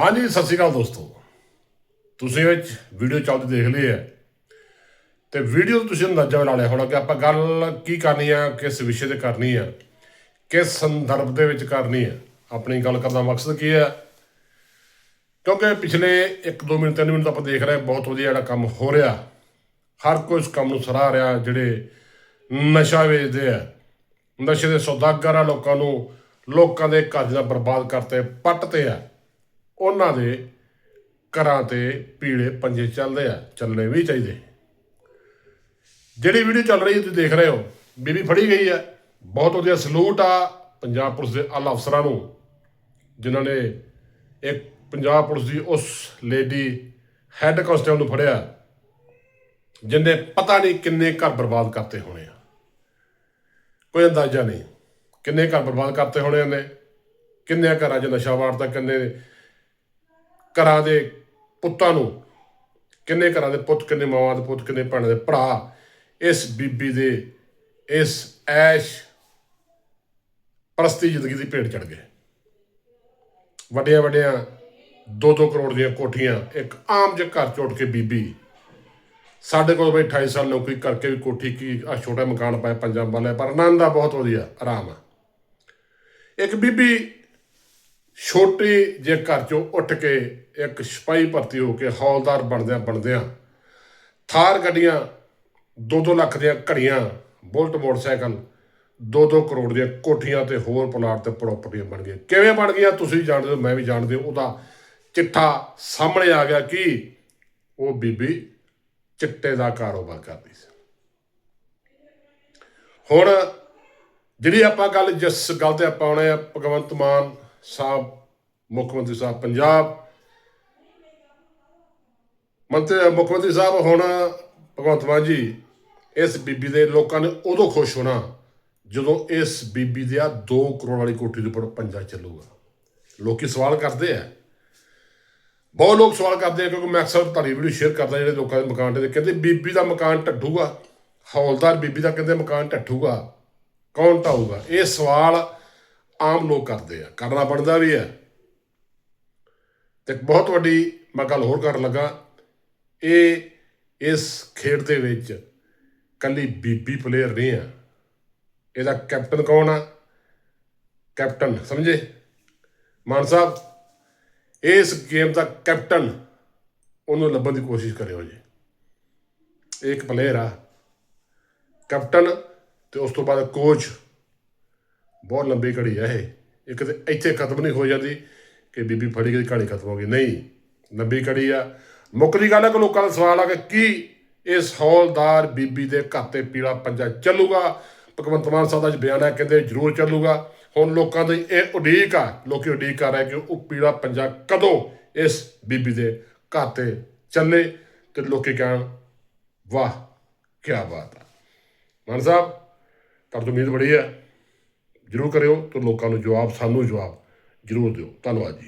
ਹਾਂਜੀ, ਸਤਿ ਸ਼੍ਰੀ ਅਕਾਲ ਦੋਸਤੋ। ਤੁਸੀਂ ਵਿੱਚ ਵੀਡੀਓ ਚੱਲਦੀ ਦੇਖ ਲਈ ਹੈ ਤੇ ਵੀਡੀਓ ਤੁਸੀਂ ਅੰਦਾਜ਼ਾ ਲਾ ਲਿਆ ਹੋਣਾ ਕਿ ਆਪਾਂ ਗੱਲ ਕੀ ਕਰਨੀ ਆ, ਕਿਸ ਵਿਸ਼ੇ ਤੇ ਕਰਨੀ ਆ, ਕਿਸ ਸੰਦਰਭ ਦੇ ਵਿੱਚ ਕਰਨੀ ਆ। ਆਪਣੀ ਗੱਲ ਕਰਨ ਦਾ ਮਕਸਦ ਕੀ ਹੈ ਕਿਉਂਕਿ ਪਿਛਲੇ 1-2 ਮਿੰਟ 3 ਮਿੰਟ ਆਪਾਂ ਦੇਖ ਰਹੇ ਬਹੁਤ ਵਧੀਆ ਜਿਹੜਾ ਕੰਮ ਹੋ ਰਿਹਾ। ਹਰ ਕੋਈ ਇਸ ਕੰਮ ਨੂੰ ਸਰਾਹ ਰਿਹਾ, ਜਿਹੜੇ ਨਸ਼ਾ ਵੇਚਦੇ ਆ। ਨਸ਼ੇ ਦੇ ਸੌਦਾਗਰ ਆ ਲੋਕਾਂ ਨੂੰ, ਲੋਕਾਂ ਦੇ ਘਰ ਦਾ ਬਰਬਾਦ ਕਰਤੇ, ਪੱਟਤੇ ਆ। ਉਹਨਾਂ ਦੇ ਘਰਾਂ ਤੇ ਪੀਲੇ ਪੰਜੇ ਚੱਲਦੇ ਆ, ਚੱਲਣੇ ਵੀ ਚਾਹੀਦੇ। ਜਿਹੜੀ ਵੀਡੀਓ ਚੱਲ ਰਹੀ ਹੈ ਤੁਸੀਂ ਦੇਖ ਰਹੇ ਹੋ, ਬੀਬੀ ਫੜੀ ਗਈ ਹੈ ਬਹੁਤ ਵਧੀਆ ਸਲੂਟ ਆ ਪੰਜਾਬ ਪੁਲਿਸ ਦੇ ਆਲਾ ਅਫਸਰਾਂ ਨੂੰ, ਜਿਨ੍ਹਾਂ ਨੇ ਇੱਕ ਪੰਜਾਬ ਪੁਲਿਸ ਦੀ ਉਸ ਲੇਡੀ ਹੈੱਡ ਕਾਂਸਟੇਬਲ ਨੂੰ ਫੜਿਆ, ਜਿੰਨੇ ਪਤਾ ਨਹੀਂ ਕਿੰਨੇ ਘਰ ਬਰਬਾਦ ਕਰਤੇ ਹੋਣੇ ਆ। ਕੋਈ ਅੰਦਾਜ਼ਾ ਨਹੀਂ ਕਿੰਨੇ ਘਰ ਬਰਬਾਦ ਕਰਤੇ ਹੋਣੇ ਨੇ ਕਿੰਨੇ ਘਰਾਂ 'ਚ ਨਸ਼ਾ ਵਾੜਦਾ ਕਿੰਨੇ ਘਰਾਂ ਦੇ ਪੁੱਤਾਂ ਨੂੰ, ਕਿੰਨੇ ਘਰਾਂ ਦੇ ਪੁੱਤ, ਕਿੰਨੇ ਮਾਵਾਂ ਦੇ ਪੁੱਤ, ਕਿੰਨੇ ਭੈਣਾਂ ਦੇ ਭਰਾ, ਇਸ ਬੀਬੀ ਦੇ, ਇਸ ਐਸ਼ ਪ੍ਰਸਤੀ ਜ਼ਿੰਦਗੀ ਦੀ ਭੇਟ ਚੜ ਗਏ। ਵੱਡਿਆਂ ਵੱਡਿਆਂ 2-2 ਕਰੋੜ ਦੀਆਂ ਕੋਠੀਆਂ, ਇੱਕ ਆਮ ਜਿਹੇ ਘਰ ਚੋਟ ਕੇ ਬੀਬੀ, ਸਾਡੇ ਕੋਲ ਬਈ 28 ਸਾਲ ਨੌਕਰੀ ਕਰਕੇ ਵੀ ਕੋਠੀ ਕੀ ਆ ਛੋਟਾ ਮਕਾਨ ਪਾਇਆ ਪੰਜਾਬ ਵਾਲੇ ਪਰ ਆਨੰਦ ਆ, ਬਹੁਤ ਵਧੀਆ, ਆਰਾਮ ਆ। ਇੱਕ ਬੀਬੀ ਛੋਟੀ ਜੇ ਘਰ ਚੋਂ ਉੱਠ ਕੇ ਇੱਕ ਸਿਪਾਹੀ ਭਰਤੀ ਹੋ ਕੇ ਹੌਲਦਾਰ ਬਣਦਿਆਂ ਬਣਦਿਆਂ ਥਾਰ ਗੱਡੀਆਂ 2-2 ਲੱਖ ਦੀਆਂ ਘੜੀਆਂ, ਬੁਲਟ ਮੋਟਰਸਾਈਕਲ 2-2 ਕਰੋੜ ਦੀਆਂ ਕੋਠੀਆਂ ਤੇ ਹੋਰ ਪਲਾਟ ਤੇ ਪ੍ਰਾਪਰਟੀਆਂ ਬਣ ਗਈਆਂ। ਕਿਵੇਂ ਬਣ ਗਈਆਂ ਤੁਸੀਂ ਜਾਣਦੇ ਹੋ, ਮੈਂ ਵੀ ਜਾਣਦੇ ਹਾਂ। ਉਹਦਾ ਚਿੱਠਾ ਸਾਹਮਣੇ ਆ ਗਿਆ ਕਿ ਉਹ ਬੀਬੀ ਚਿੱਟੇ ਦਾ ਕਾਰੋਬਾਰ ਕਰਦੀ ਸੀ। ਹੁਣ ਜਿਹੜੀ ਆਪਾਂ ਗੱਲ, ਜਿਸ ਗੱਲ ਤੇ ਆਪਾਂ ਆਉਣੇ ਆ ਭਗਵੰਤ ਮਾਨ ਸਾਹਿਬ, ਮੁੱਖ ਮੰਤਰੀ ਸਾਹਿਬ ਪੰਜਾਬ। ਮੰਤਰੀ, ਮੁੱਖ ਮੰਤਰੀ ਸਾਹਿਬ, ਹੁਣ ਭਗਵੰਤ ਮਾਨ ਜੀ, ਇਸ ਬੀਬੀ ਦੇ ਲੋਕਾਂ ਨੇ ਉਦੋਂ ਖੁਸ਼ ਹੋਣਾ ਜਦੋਂ ਇਸ ਬੀਬੀ ਦੇ ਆ 2 ਕਰੋੜ ਵਾਲੀ ਕੋਠੀ ਦੇ ਉੱਪਰ ਪੰਜਾ ਚੱਲੂਗਾ। ਲੋਕੀ ਸਵਾਲ ਕਰਦੇ ਆ। ਬਹੁਤ ਲੋਕ ਸਵਾਲ ਕਰਦੇ ਆ ਕਿਉਂਕਿ ਮੈਂ ਅਕਸਰ ਤੁਹਾਡੀ ਵੀਡੀਓ ਸ਼ੇਅਰ ਕਰਦਾ ਜਿਹੜੇ ਲੋਕਾਂ ਦੇ ਮਕਾਨ ਤੇ ਕਹਿੰਦੇ ਬੀਬੀ ਦਾ ਮਕਾਨ ਢੱਡੂਗਾ ਹੌਲਦਾਰ ਬੀਬੀ ਦਾ ਕਹਿੰਦੇ ਮਕਾਨ ਢੱਠੂਗਾ। ਕੌਣ ਢਾਊਗਾ? ਇਹ ਸਵਾਲ ਆਮ ਲੋਕ ਕਰਦੇ ਆ, ਕਰਨਾ ਬਣਦਾ ਵੀ ਆ। ਤੇ ਬਹੁਤ ਵੱਡੀ ਮੈਂ ਗੱਲ ਹੋਰ ਕਰਨ ਲੱਗਾ, ਇਹ ਇਸ ਖੇਡ ਦੇ ਵਿੱਚ ਕੱਲੀ ਬੀਬੀ ਪਲੇਅਰ ਨਹੀਂ ਆ, ਇਹਦਾ ਕੈਪਟਨ ਕੌਣ ਆ? ਕੈਪਟਨ ਸਮਝੇ? ਮਾਨ ਸਾਹਿਬ, ਇਸ ਗੇਮ ਦਾ ਕੈਪਟਨ ਉਹਨੂੰ ਲੱਭਣ ਦੀ ਕੋਸ਼ਿਸ਼ ਕਰਿਓ ਜੀ। ਇਹ ਇੱਕ ਪਲੇਅਰ ਆ। ਕੈਪਟਨ ਤੇ ਉਸ ਤੋਂ ਬਾਅਦ ਕੋਚ ਬਹੁਤ ਲੰਬੀ ਘੜੀ ਹੈ ਇਹ। ਇੱਕ ਤੇ ਇੱਥੇ ਖਤਮ ਨਹੀਂ ਹੋ ਜਾਂਦੀ ਕਿ ਬੀਬੀ ਫੜੀ ਗਈ, ਕਹਾਣੀ ਖਤਮ ਹੋ ਗਈ। ਨਹੀਂ, ਲੰਬੀ ਘੜੀ ਆ। ਮੁੱਕਦੀ ਗੱਲ ਹੈ ਕਿ ਲੋਕਾਂ ਦਾ ਸਵਾਲ ਆ ਕਿ ਕੀ ਇਸ ਹੌਲਦਾਰ ਬੀਬੀ ਦੇ ਘਰ ਤੇ ਪੀਲਾ ਪੰਜਾ ਚੱਲੂਗਾ? ਭਗਵੰਤ ਮਾਨ ਸਾਹਿਬ ਦਾ ਬਿਆਨ ਹੈ, ਕਹਿੰਦੇ ਜ਼ਰੂਰ ਚੱਲੂਗਾ। ਹੁਣ ਲੋਕਾਂ ਦੀ ਇਹ ਉਡੀਕ ਆ, ਲੋਕੀ ਉਡੀਕ ਕਰ ਰਹੇ ਕਿ ਉਹ ਪੀਲਾ ਪੰਜਾ ਕਦੋਂ ਇਸ ਬੀਬੀ ਦੇ ਘਰ ਤੇ ਚੱਲੇ ਤੇ ਲੋਕੀ ਕਹਿਣ, ਵਾਹ ਕੀ ਬਾਤ ਆ। ਮਾਨ ਸਾਹਿਬ, ਤੁਹਾਡੇ ਤੋਂ ਉਮੀਦ ਬੜੀ ਹੈ ਜਰੂਰ ਕਰਿਓ ਤੇ ਲੋਕਾਂ ਨੂੰ ਜਵਾਬ ਸਾਨੂੰ ਜਵਾਬ ਜਰੂਰ ਦਿਓ। ਧੰਨਵਾਦ ਜੀ।